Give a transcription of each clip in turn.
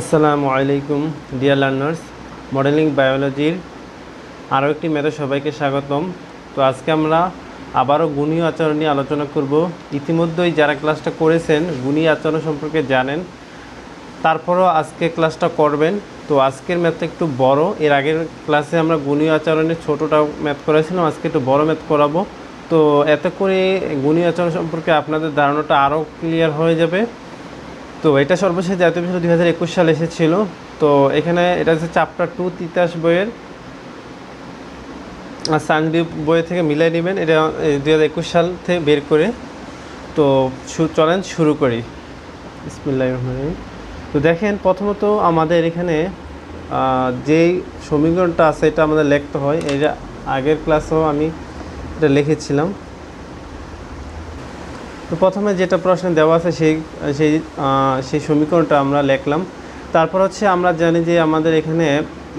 আসসালামু আলাইকুম, dear learners. Modelling বায়োলজির আরও একটি ম্যাথে সবাইকে স্বাগতম। তো আজকে আমরা আবারও গুণীয় আচরণ নিয়ে আলোচনা করব। ইতিমধ্যেই যারা ক্লাসটা করেছেন, গুণী আচরণ সম্পর্কে জানেন, তারপরও আজকে ক্লাসটা করবেন। তো আজকের ম্যাথটা একটু বড়। এর আগের ক্লাসে আমরা গুণীয় আচরণের ছোটোটা ম্যাথ করেছিলাম, আজকে একটু বড় ম্যাথ করাবো। তো এতে করে গুণীয় আচরণ সম্পর্কে আপনাদের ধারণাটা আরও ক্লিয়ার হয়ে যাবে। তো এটা সর্বশেষ জাতীয় বিষয় দুই হাজার একুশ সালে এসেছিল। তো এখানে এটা হচ্ছে চ্যাপ্টার টু তিতাস বইয়ের সায়েন্স বই থেকে মিলাই নেবেন। এটা দুই হাজার একুশ সাল থেকে বের করে। তো চলেন শুরু করি। বিসমিল্লাহির রহমানির রহিম। তো দেখেন, প্রথমত আমাদের এখানে যেই সমীকরণটা আছে, এটা আমাদের লিখতে হয়। এটা আগের ক্লাসেও আমি এটা লিখেছিলাম। তো প্রথমে যেটা প্রশ্ন দেওয়া আছে সেই সেই সেই সমীকরণটা আমরা লিখলাম। তারপর হচ্ছে আমরা জানি যে আমাদের এখানে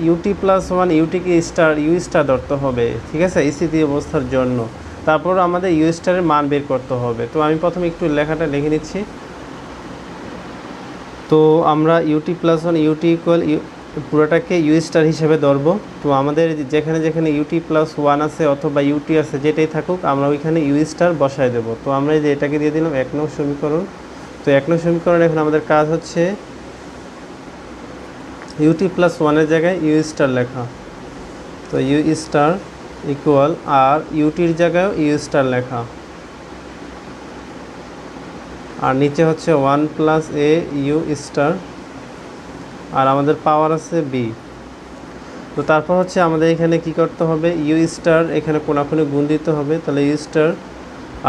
ইউটি প্লাস ওয়ান ইউটিকে স্টার ইউ স্টার ধরতে হবে, ঠিক আছে? স্থিতি অবস্থার জন্য। তারপর আমাদের ইউ স্টারের মান বের করতে হবে। তো আমি প্রথমে একটু লেখাটা লিখে নিচ্ছি। তো আমরা U T plus one U T equal পুরোটাকে U star হিসেবে ধরবো। তো আমাদের যেখানে যেখানে ইউটি প্লাস ওয়ান আছে অথবা ইউটি আছে যেটাই থাকুক, আমরা ওইখানে ইউ স্টার বসায় দেবো। তো আমরা যে এটাকে দিয়ে দিলাম এক নং সমীকরণ। তো এক নং সমীকরণ এখন আমাদের কাজ হচ্ছে ইউটি প্লাস ওয়ানের জায়গায় ইউ স্টার লেখা। তো ইউ স্টার ইকুয়াল আর ইউটির জায়গায়ও ইউ স্টার লেখা। আর নিচে হচ্ছে one plus A U star আর আমাদের পাওয়ার আছে বি তো তারপর হচ্ছে আমাদের এখানে কি করতে হবে? ইউ স্টার এখানে কোনাকুনি গুণ দিতে হবে। তাহলে ইউ স্টার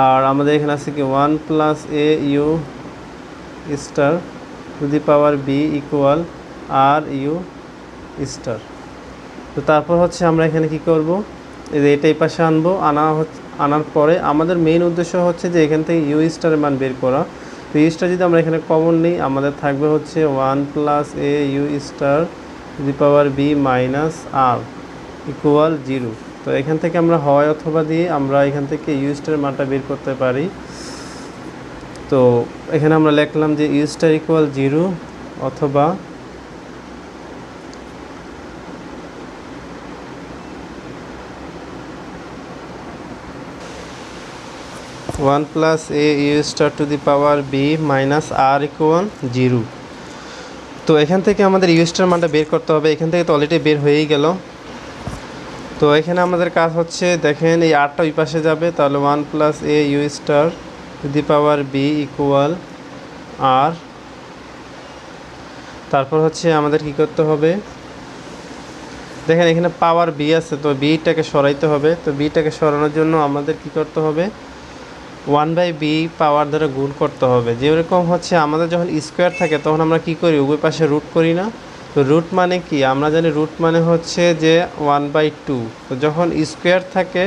আর আমাদের এখানে আছে কি? One plus A U star to the power B equal R U star তো তারপর হচ্ছে আমরা এখানে কি করব? এই যে এটা এই পাশে আনব। আনা আনার পরে আমাদের মেইন উদ্দেশ্য হচ্ছে যে এখান থেকে ইউ স্টারের মান বের করা। তো ইউ স্টার যদি আমরা এখানে কমন নিই, আমাদের থাকবে হচ্ছে one plus A U star the power B minus R equal zero তো এখান থেকে আমরা হয় অথবা দিয়ে আমরা এখান থেকে ইউ স্টার মানটা বের করতে পারি। তো এখানে আমরা লিখলাম যে ইউ স্টার ইকুয়াল জিরো অথবা one plus A U star to the power B minus R equal zero. তো এখান থেকে আমাদের ইউ স্টার মানটা বের করতে হবে। এখান থেকে তো অলরেডি বের হয়েই গেল। তো এখানে আমাদের কাজ হচ্ছে, দেখেন এই আরটা ওই পাশে যাবে, তাহলে one plus A U star to the power B equal R. তারপর হচ্ছে আমাদের কি করতে হবে? দেখেন এখানে পাওয়ার বি আছে, তো বিটাকে সরাইতে হবে। তো বিটাকে সরানোর জন্য আমাদের কি করতে হবে? ওয়ান বাই বি পাওয়ার দ্বারা গুণ করতে হবে। যেরকম হচ্ছে আমাদের যখন স্কোয়ার থাকে, তখন আমরা কি করি? উভয় পাশে রুট করি না। তো রুট মানে কি? আমরা জানি রুট মানে হচ্ছে যে ওয়ান বাই টু। তো যখন স্কোয়ার থাকে,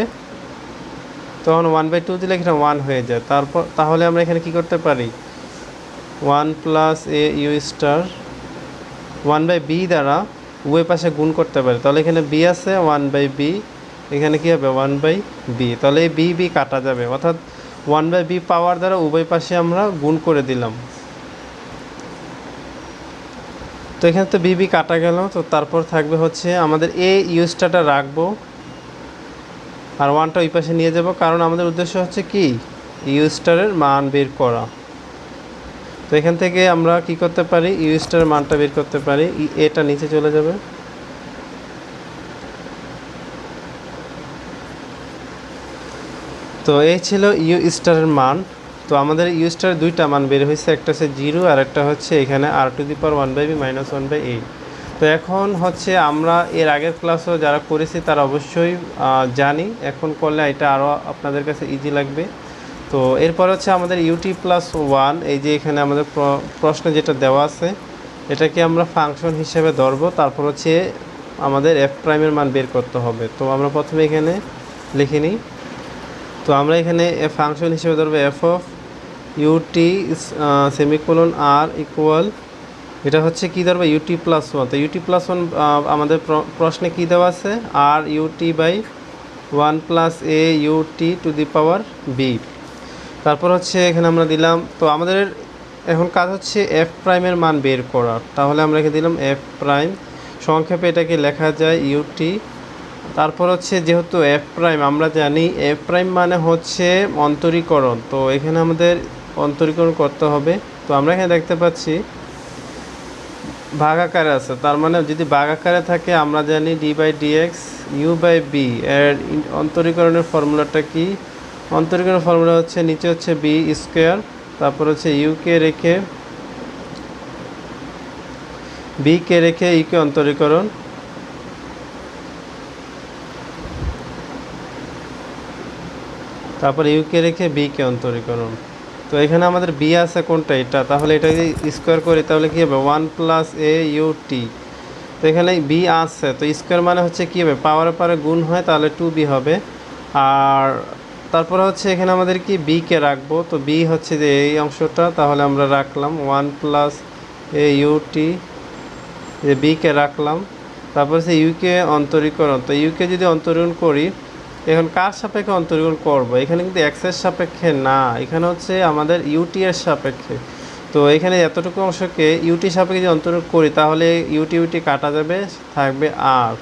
তখন ওয়ান বাই টু দিলে এখানে ওয়ান হয়ে যায়। তারপর, তাহলে আমরা এখানে কি করতে পারি? One plus A U star one by B দ্বারা উভয় পাশে গুণ করতে পারি। তাহলে এখানে বি আছে, ওয়ান বাই বি। এখানে কি হবে? One by B. তাহলে এই বি বি কাটা যাবে। অর্থাৎ ওয়ান বাই বি পাওয়ার দ্বারা উভয় পাশে আমরা গুণ করে দিলাম। তো এখানে তো বিবি কাটা গেল, তো তারপর থাকবে হচ্ছে আমাদের এ ইউজটাটা রাখব আর ওয়ানটা ওই পাশে নিয়ে যাব, কারণ আমাদের উদ্দেশ্য হচ্ছে কি? ইউস্টারের মান বের করা। তো এখান থেকে আমরা কি করতে পারি? ইউস্টারের মানটা বের করতে পারি। এটা নিচে চলে যাবে। তো এই ছিল ইউ স্টারের মান। তো আমাদের ইউ স্টারের দুইটা মান বের হয়েছে, একটা হচ্ছে জিরো আর একটা হচ্ছে এখানে R to the power one by B minus one by eight তো এখন হচ্ছে আমরা এর আগের ক্লাসও যারা করেছি তারা অবশ্যই জানি। এখন করলে এটা আরও আপনাদের কাছে ইজি লাগবে। তো এরপর হচ্ছে আমাদের ইউটি প্লাস ওয়ান এই যে এখানে আমাদের প্র- প্রশ্নে যেটা দেওয়া আছে, এটাকে আমরা ফাংশন হিসেবে ধরবো। তারপর হচ্ছে আমাদের এফ প্রাইমের মান বের করতে হবে। তো আমরা প্রথমে এখানে লিখে নিই। তো আমরা এখানে ফাংশন হিসেবে ধরবো F of U T semicolon R equal এটা হচ্ছে কি ধরবো? ইউটি প্লাস ওয়ান তো ইউটি প্লাস ওয়ান আমাদের প্র- প্রশ্নে কী দেওয়া আছে? R U T by one plus A U T to the power B তারপর হচ্ছে এখানে আমরা দিলাম, তো আমাদের এখন কাজ হচ্ছে এফ প্রাইমের মান বের করার। তাহলে আমরা রেখে দিলাম এফ প্রাইম সংক্ষেপে এটাকে লেখা যায় ইউটি তারপর হচ্ছে যেহেতু এফ প্রাইম আমরা জানি এফ প্রাইম মানে হচ্ছে অন্তরীকরণ। তো এখানে আমাদের অন্তরীকরণ করতে হবে। তো আমরা এখানে দেখতে পাচ্ছি ভাগ আকারে আছে। তার মানে যদি ভাগ আকারে থাকে, আমরা জানি D by D X U by B এর অন্তরীকরণের ফর্মুলাটা কি? অন্তরীকরণের ফর্মুলা হচ্ছে নিচে হচ্ছে বি স্কোয়ার তারপর হচ্ছে ইউকে রেখে বি কে রেখে ইউকে অন্তরীকরণ। তারপর ইউকে রেখে বি কে অন্তরীকরণ তো এখানে আমাদের বি আছে কোনটা? এটা। তাহলে এটা যদি স্কোয়ার করি, তাহলে কী হবে? One plus A U T তো এখানে বি আছে। তো স্কোয়ার মানে হচ্ছে কী হবে? পাওয়ার পারে গুণ হয়, তাহলে টু বি হবে। আর তারপরে হচ্ছে এখানে আমাদের কি? বিকে রাখব। তো বি হচ্ছে যে এই অংশটা, তাহলে আমরা রাখলাম one plus A U T যে বি কে রাখলাম। তারপর হচ্ছে ইউকে অন্তরীকরণ। তো ইউকে যদি অন্তরীকরণ করি এখন কার সাপেক্ষে অন্তরীকরণ করব? এখানে কিন্তু এক্সের সাপেক্ষে না। এখানে হচ্ছে আমাদের ইউটি এর সাপেক্ষে। তো এখানে এতটুকু অংশকে ইউটি সাপেক্ষে যদি অন্তরীকরণ করি, তাহলে ইউটি ইউটি কাটা যাবে, থাকবে আর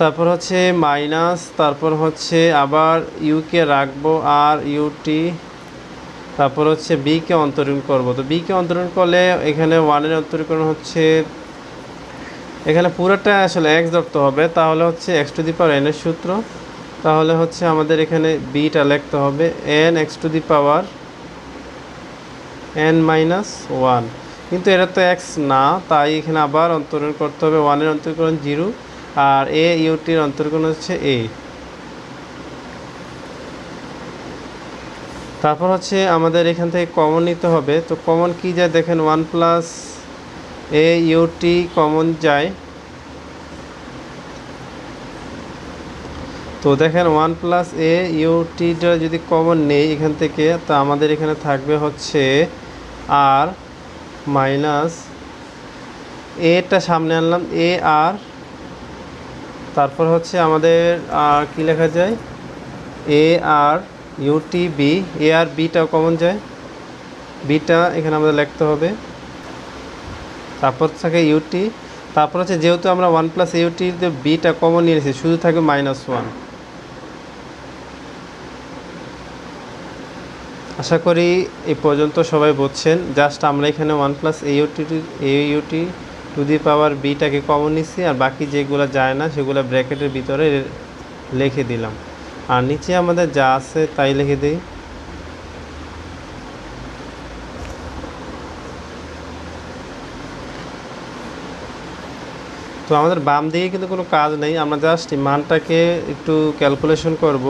তারপর হচ্ছে মাইনাস তারপর হচ্ছে আবার ইউকে রাখব আর ইউটি তারপর হচ্ছে বিকে অন্তরীকরণ করব। তো বিকে অন্তরীণ করলে এখানে ওয়ানের অন্তরীকরণ হচ্ছে, এখানে পুরোটা আসলে এক্স ধরতে হবে। তাহলে হচ্ছে X to the power N এর সূত্র তাহলে হচ্ছে আমাদের এখানে বিটা লিখতে হবে N X to the power N minus one কিন্তু এটা তো এক্স না, তাই এখানে আবার অন্তরণ করতে হবে ওয়ানের অন্তরীকরণ জিরো আর এ ইউটির অন্তরীকরণ হচ্ছে এ তারপর হচ্ছে আমাদের এখান থেকে কমন নিতে হবে, তো কমন কি যায় দেখেন one plus A U T common যায়। তো দেখেন ওয়ান প্লাস এ ইউটিটা যদি কমন নেই এখান থেকে, তো আমাদের এখানে থাকবে হচ্ছে আর মাইনাস এটা সামনে আনলাম এ আর তারপর হচ্ছে আমাদের আর কি লেখা যায়? A R U T B A R বিটাও common যায়। বিটা এখানে আমাদের লিখতে হবে। তারপর থাকে ইউটি তারপর হচ্ছে যেহেতু আমরা ওয়ান প্লাস ইউটিতে বিটা কমন নিয়েছি, শুধু থাকবে মাইনাস ওয়ান আশা করি এই পর্যন্ত সবাই বুঝছেন। জাস্ট আমরা এখানে one plus A U T A U T to the power বিটাকে common নিচ্ছি আর বাকি যেগুলো যায় না সেগুলো ব্র্যাকেটের ভিতরে লিখে দিলাম। আর নিচে আমাদের যা আছে তাই লিখে দিই। তো আমাদের বাম দিকে কিন্তু কোনো কাজ নেই। আমরা জাস্ট মানটাকে একটু ক্যালকুলেশন করব।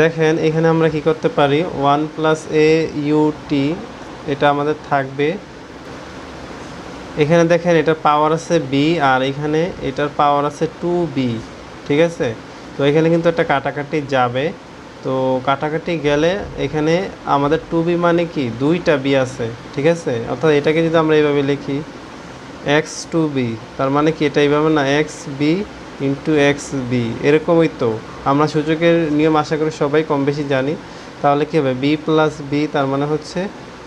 দেখেন, এখানে আমরা কি করতে পারি? ওয়ান প্লাস এ ইউটি এটা আমাদের থাকবে। এখানে দেখেন, এটার পাওয়ার আছে বি, আর এখানে এটার পাওয়ার আছে টু বি, ঠিক আছে? তো এখানে কিন্তু একটা কাটাকাটি যাবে। তো কাটাকাটি গেলে এখানে আমাদের টু বি মানে কি? দুইটা বি আছে, ঠিক আছে? অর্থাৎ এটাকে যদি আমরা এইভাবে লিখি, এক্স টু বি, তার মানে কি? এটা এইভাবে না, X B into X B এরকমই তো। আমরা সূচকের নিয়ম আশা করি সবাই কম বেশি জানি। তাহলে কী হবে? বি প্লাস বি তার মানে হচ্ছে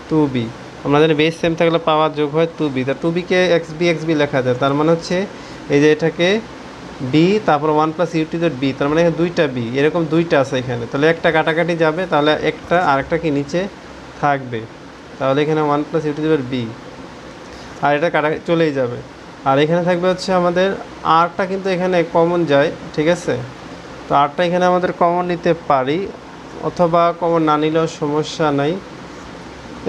টু বি আমরা জানি বেস সেম থাকলে পাওয়ার যোগ হয় টু বি তা টু বিকে এক্স বি এক্স বি লেখা যায়। তার মানে হচ্ছে এই যে এটাকে বি তারপর one plus U T dot B তার মানে এখানে দুইটা বি এরকম দুইটা আছে এখানে। তাহলে একটা কাটাকাটি যাবে, তাহলে একটা আরেকটা কি নিচে থাকবে। তাহলে এখানে one plus U T dot B আর এটা কাটা চলেই যাবে। আর এখানে থাকবে হচ্ছে আমাদের আরটা কিন্তু এখানে কমন যায়, ঠিক আছে? তো আরটা এখানে আমাদের কমন নিতে পারি, অথবা কমন না নিলেও সমস্যা নাই।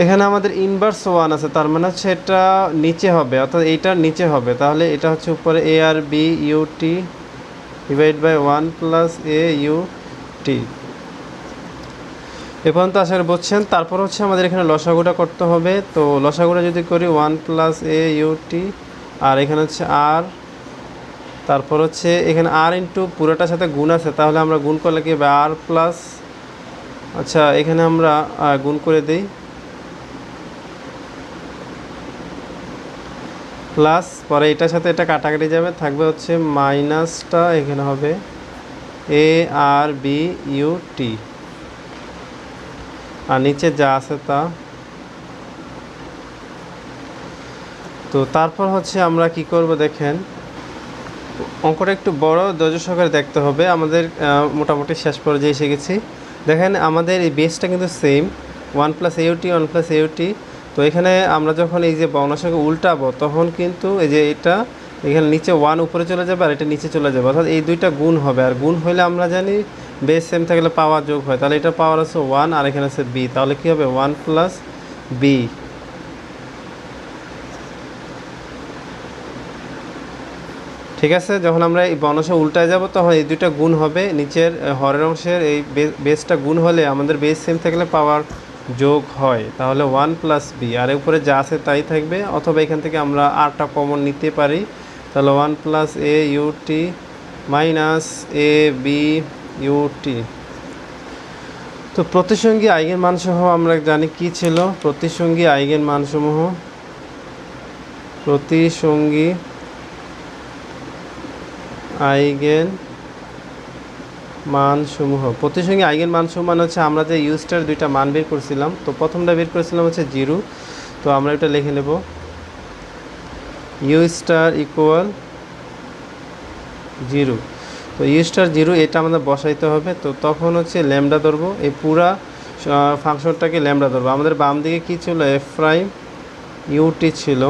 এখানে আমাদের ইনভার্স ওয়ান আছে, তার মানে হচ্ছে এটা নিচে হবে, অর্থাৎ এইটার নিচে হবে। তাহলে এটা হচ্ছে উপরে A R B U T divide by one plus A U T এ পর্যন্ত করি বুঝছেন। তারপর হচ্ছে আমাদের এখানে লসাগুটা করতে হবে। তো লসাগুটা যদি করি one plus A U T আর এখানে হচ্ছে আর, তারপর হচ্ছে এখানে আর ইন্টু পুরোটার সাথে গুণ আছে, তাহলে আমরা গুণ করলে কি হবে? আর প্লাস আচ্ছা এখানে আমরা গুণ করে দিই। প্লাস পরে এটার সাথে এটা কাটাকাটি যাবে, থাকবে হচ্ছে মাইনাসটা এখানে হবে এ আর বি ইউ টি আর নিচে যা আছে তা। তো তারপর হচ্ছে আমরা কি করব দেখেন। অঙ্কটা একটু বড়, ধৈর্য সহকারে দেখতে হবে। আমাদের মোটামুটি শেষ পর্যায়ে এসে গেছি। দেখেন, আমাদের এই বেসটা কিন্তু same one plus U T one plus U T তো এখানে আমরা যখন এই যে বর্ণসংখ্যা উল্টাবো, তখন কিন্তু এই যে এটা, এখানে নিচে ওয়ান উপরে চলে যাবে আর এটা নিচে চলে যাবে। অর্থাৎ এই দুইটা গুণ হবে। আর গুণ হলে আমরা জানি বেস সেম থাকলে পাওয়ার যোগ হয়। তাহলে এটা পাওয়ার আছে ওয়ান আর এখানে আছে বি তাহলে কী হবে? ওয়ান প্লাস বি ঠিক আছে, যখন আমরা এই বনসে উল্টায় যাব, তখন এই দুইটা গুণ হবে। নিচের হরের অংশের এই বেসটা গুণ হলে আমাদের বেস সেম থাকলে পাওয়ার যোগ হয়। তাহলে ওয়ান প্লাস বি আর উপরে যা আছে তাই থাকবে, অথবা এখান থেকে আমরা আরটা কমন নিতে পারি। তাহলে one plus A U T minus A B U T তো প্রতিসঙ্গী আইগেন মানসহ আমরা জানি কি ছিল? প্রতিসঙ্গী আইগেন মানসমূহ। প্রতিসঙ্গী আইগেন মানসমূহ। প্রতিসঙ্গে আইগেন মানসমূহ মানে হচ্ছে আমরা যে ইউজটার দুইটা মান বের করছিলাম, তো প্রথমটা বের করেছিলাম হচ্ছে জিরো। তো আমরা এটা লিখে নেব। U star equal zero. তো ইউ স্টার জিরো, এটা আমাদের বসাইতে হবে। তো তখন হচ্ছে ল্যামডা ধরবো। এই পুরা ফাংশনটাকে ল্যামডা ধরবো। আমাদের বাম দিকে কী ছিল? এফ প্রাইম ইউটি ছিল।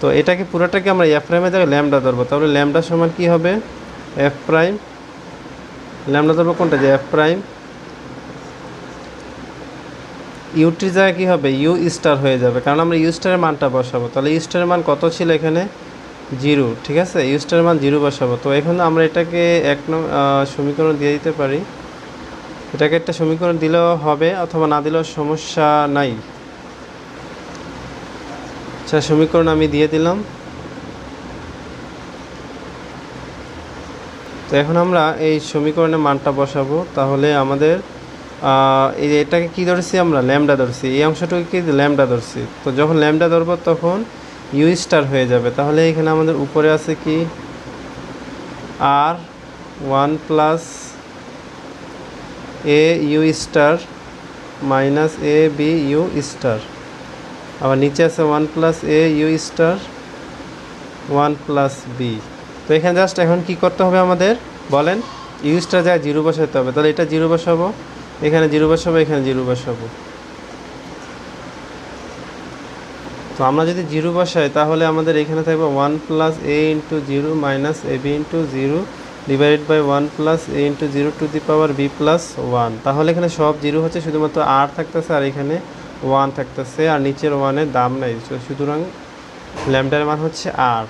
তো এটাকে পুরোটাকে আমরা এফ প্রাইমের জায়গায় ল্যামডা ধরবো। তাহলে ল্যামডা সমান কী হবে? এফ প্রাইম ল্যামডা ধরবো কোনটা? যে এফ প্রাইম ইউটির জায়গায় কী হবে? ইউ স্টার হয়ে যাবে। কারণ আমরা ইউ স্টারের মানটা বসাবো। তাহলে ইউ স্টারের মান কত ছিল এখানে? জিরো। ঠিক আছে? ইউ স্টারের মান জিরো বসাবো। তো এখন আমরা এটাকে এক সমীকরণ দিয়ে দিতে পারি। এটাকে একটা সমীকরণ দিলেও হবে, অথবা না দিলেও সমস্যা নাই। আচ্ছা সমীকরণ আমি দিয়ে দিলাম। তো এখন আমরা এই সমীকরণের মানটা বসাবো। তাহলে আমাদের এই এটাকে কি ধরছি আমরা? ল্যামডা ধরছি। এই অংশটাকে কি ল্যামডা ধরছি? তো যখন ল্যামডা ধরবো তখন ইউ স্টার হয়ে যাবে। তাহলে এখানে আমাদের উপরে আছে কি? R one plus A U star minus A B U star আবার নিচে আছে one plus A U star one plus B তো এখানে জাস্ট এখন কি করতে হবে আমাদের? বলেন ইউ স্টার যায় জিরো বসাতে হবে, তাহলে এটা জিরো বসাবো, এখানে জিরো বসাবো, এখানে জিরো বসাবো। তো আমরা যদি জিরো বসাই, তাহলে আমাদের এখানে থাকবে one plus A into zero minus A B into zero divided by one plus A into zero to the power B plus one তাহলে এখানে সব জিরো হচ্ছে, শুধুমাত্র আর থাকতেছে আর এখানে ওয়ান থাকতেছে আর নিচের ওয়ানের দাম নাই। সুতরাং ল্যামডার মান হচ্ছে আর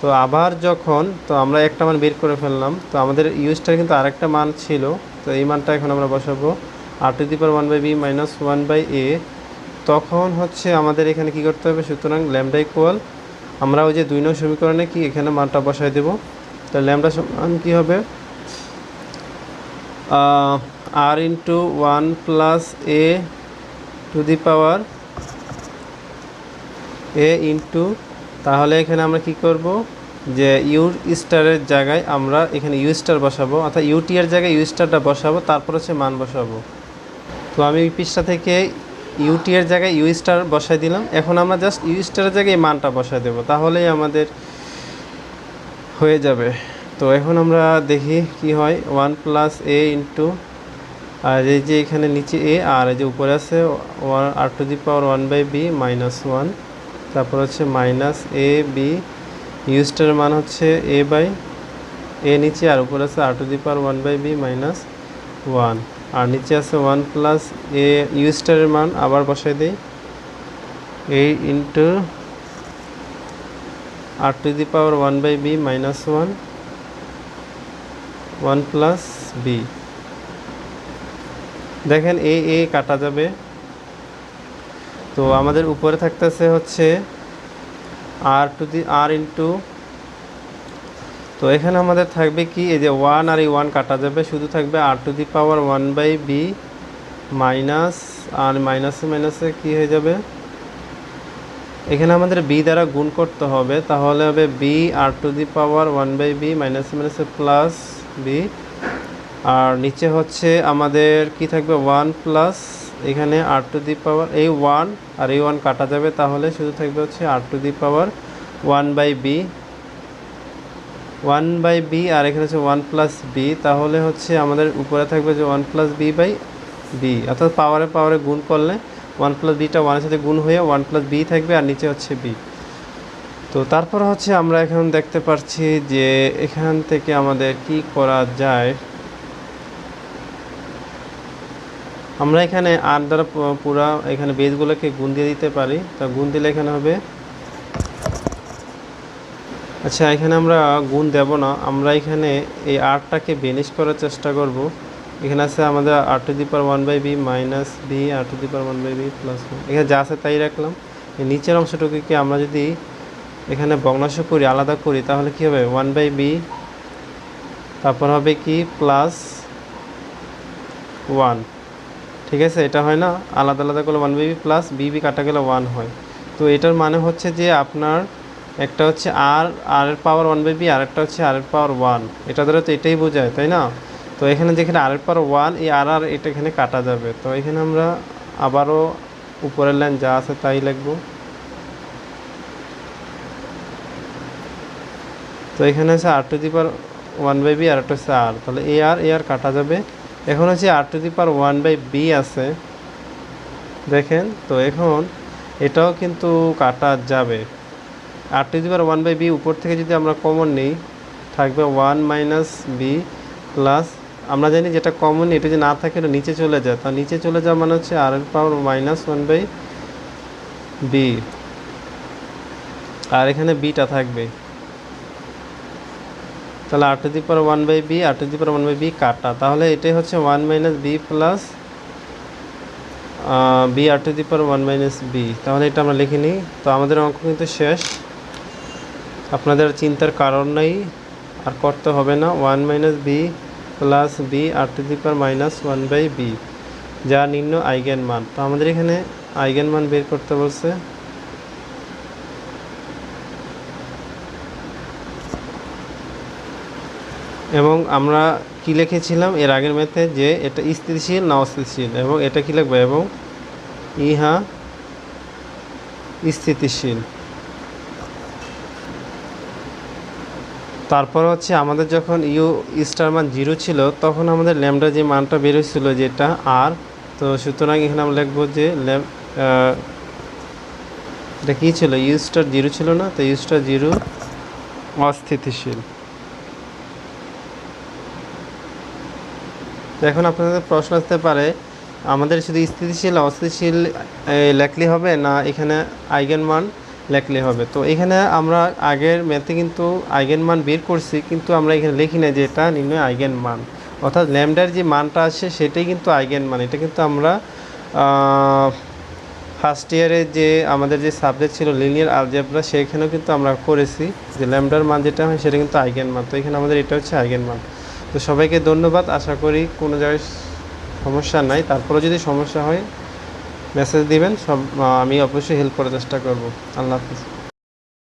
তো আবার যখন, তো আমরা একটা মান বের করে ফেললাম, তো আমাদের ইউজটার কিন্তু আরেকটা মান ছিল। তো এই মানটা এখন আমরা বসাবো। R to the power one by B minus one by A তখন হচ্ছে আমাদের এখানে কি করতে হবে? সুতরাং ল্যামডা ইকুয়াল আমরা ওই যে দুই নং সমীকরণে কি এখানে মানটা বসাই দেব? তো ল্যামডা সমান কী হবে? R into one plus A to the power A into, তাহলে এখানে আমরা কি করব? যে ইউ স্টারের জায়গায় আমরা এখানে ইউ স্টার বসাবো, অর্থাৎ ইউটি এর জায়গায় ইউ স্টারটা বসাবো, তারপর হচ্ছে মান বসাবো। তো আমি পৃষ্ঠা থেকে ইউটি এর জায়গায় ইউ স্টার বসাই দিলাম। এখন আমরা জাস্ট ইউ স্টারের জায়গায় মানটা বসাই দেবো, তাহলেই আমাদের হয়ে যাবে। তো এখন আমরা দেখি কি হয়, one plus A into R এই যে এখানে নিচে এ, আর এই যে উপরে আছে, one R to the power one by B minus one তারপর হচ্ছে মাইনাস এ বি ইউস্টারের মান হচ্ছে এ বাই এ নিচে, আর উপরে আছে r to the power one by b minus one আর নিচে আছে ওয়ান প্লাস এ ইউস্টারের মান, আবার বসাই দিই। A into r to the power one by b minus one one plus b দেখেন, এ এ কাটা যাবে। তো আমাদের উপরে থাকতেছে হচ্ছে আর টু দি আর ইন্টু তো এখানে আমাদের থাকবে কি, এই যে ওয়ান আর এই ওয়ান কাটা যাবে, শুধু থাকবে r to the power one by b minus আর মাইনাসে মাইনাসে কি হয়ে যাবে? এখানে আমাদের বি দ্বারা গুণ করতে হবে, তাহলে হবে b r to the power one by b মাইনাসে মাইনাসে প্লাস বি আর নিচে হচ্ছে আমাদের কি থাকবে? ওয়ান প্লাস এখানে আর টু দি পাওয়ার, এই ওয়ান আর এই ওয়ান কাটা যাবে, তাহলে শুধু থাকবে হচ্ছে r to the power one by b. One by b আর এখানে হচ্ছে ওয়ান প্লাস বি, তাহলে হচ্ছে আমাদের উপরে থাকবে যে one plus b by b. অর্থাৎ পাওয়ারে পাওয়ারে গুণ করলে ওয়ান প্লাস বিটা ওয়ানের সাথে গুণ হয়ে ওয়ান প্লাস বি থাকবে আর নিচে হচ্ছে বি। তো তারপর হচ্ছে আমরা এখন দেখতে পাচ্ছি যে এখান থেকে আমাদের কি করা যায়? আমরা এখানে আট দ্বারা পুরা এখানে বেজগুলোকে গুণ দিয়ে দিতে পারি। তা গুণ দিলে এখানে হবে আচ্ছা এখানে আমরা গুণ দেব না। আমরা এখানে এই আটটাকে বেনিশ করার চেষ্টা করব। এখানে আছে আমাদের r to the power one by b minus b r to the power one by b plus one এখানে যা আছে তাই রাখলাম। নিচের অংশটুকুকে আমরা যদি এখানে ভগ্নাংশ করি, আলাদা করি, তাহলে কি হবে? ওয়ান বাই বি তারপর হবে কি? প্লাস ওয়ান ঠিক আছে, এটা হয় না, আলাদা আলাদা করলে one by b plus b b কাটা গেলে ওয়ান হয়। তো এটার মানে হচ্ছে যে আপনার একটা হচ্ছে আর আর এর পাওয়ার ওয়ান বাই বি আর একটা হচ্ছে আর এর পাওয়ার ওয়ান এটা ধরে তো এটাই বোঝায়, তাই না? তো এখানে যেখানে আর এর পাওয়ার ওয়ান এই আর আর এটা এখানে কাটা যাবে। তো এখানে আমরা আবারও উপরের লাইন যা আছে তাই লিখব। তো এখানে আছে r to the power one by b আর একটা হচ্ছে আর তাহলে এ আর এ আর কাটা যাবে। এখন হচ্ছে r to the power one by b আছে। দেখেন, তো এখন এটাও কিন্তু কাটা যাবে। R to the power one by b উপর থেকে যদি আমরা কমন নিই, থাকবে ওয়ান মাইনাস বি প্লাস আমরা জানি যেটা কমন এটা যদি না থাকে, এটা নিচে চলে যায়। তা নিচে চলে যাওয়া মানে হচ্ছে আর এর power minus one by b আর এখানে বিটা থাকবে। তাহলে r to the power one by b r to the power one by b কাটা। তাহলে এটাই হচ্ছে one minus b plus b r to the power one minus b তাহলে এটা আমরা লিখে নিই। তো আমাদের অঙ্ক কিন্তু শেষ। আপনাদের চিন্তার কারণ নেই, আর করতে হবে না। One minus b plus b r to the power minus one by b যা নিম্ন আইগেন মান। তো আমাদের এখানে আইগেন মান বের করতে বলছে। এবং আমরা কি লিখেছিলাম? এর আগের ম্যাথে যে এটা স্থিতিশীল না অস্থিতিশীল এবং এটা কি লিখবে? এবং ইহা স্থিতিশীল। তারপর হচ্ছে আমাদের যখন ইউ স্টার মান জিরো ছিল, তখন আমাদের ল্যামডা যে মানটা বেরোছিল যেটা আর, তো সুতরাং এখানে আমরা লিখব যে ল্যাম এটা কী ছিল? ইউ স্টার জিরো ছিল না, তো ইউ স্টার জিরো অস্থিতিশীল। তো এখন আপনাদের প্রশ্ন আসতে পারে, আমাদের শুধু স্থিতিশীল, অস্থিতিশীল লেখলে হবে না এখানে আইগেন মান লেখলে হবে? তো এখানে আমরা আগের ম্যাথে কিন্তু আইগেন মান বের করছি, কিন্তু আমরা এখানে লিখি না যে এটা নির্ণয় আইগেন মান। অর্থাৎ ল্যামডার যে মানটা আসে সেটাই কিন্তু আইগেন মান। এটা কিন্তু আমরা ফার্স্ট ইয়ারে যে আমাদের যে সাবজেক্ট ছিল লিনিয়ার আলজেব্রা সেখানেও কিন্তু আমরা করেছি যে ল্যামডার মান যেটা হয় সেটা কিন্তু আইগেন মান। তো এখানে আমাদের এটা হচ্ছে আইগেন মান। তো সবাইকে ধন্যবাদ। আশা করি কোনো জায়গায় সমস্যা নাই। তারপরে যদি সমস্যা হয় মেসেজ দিবেন। সব আমি অবশ্যই হেল্প করার চেষ্টা করব। আল্লাহ হাফিজ।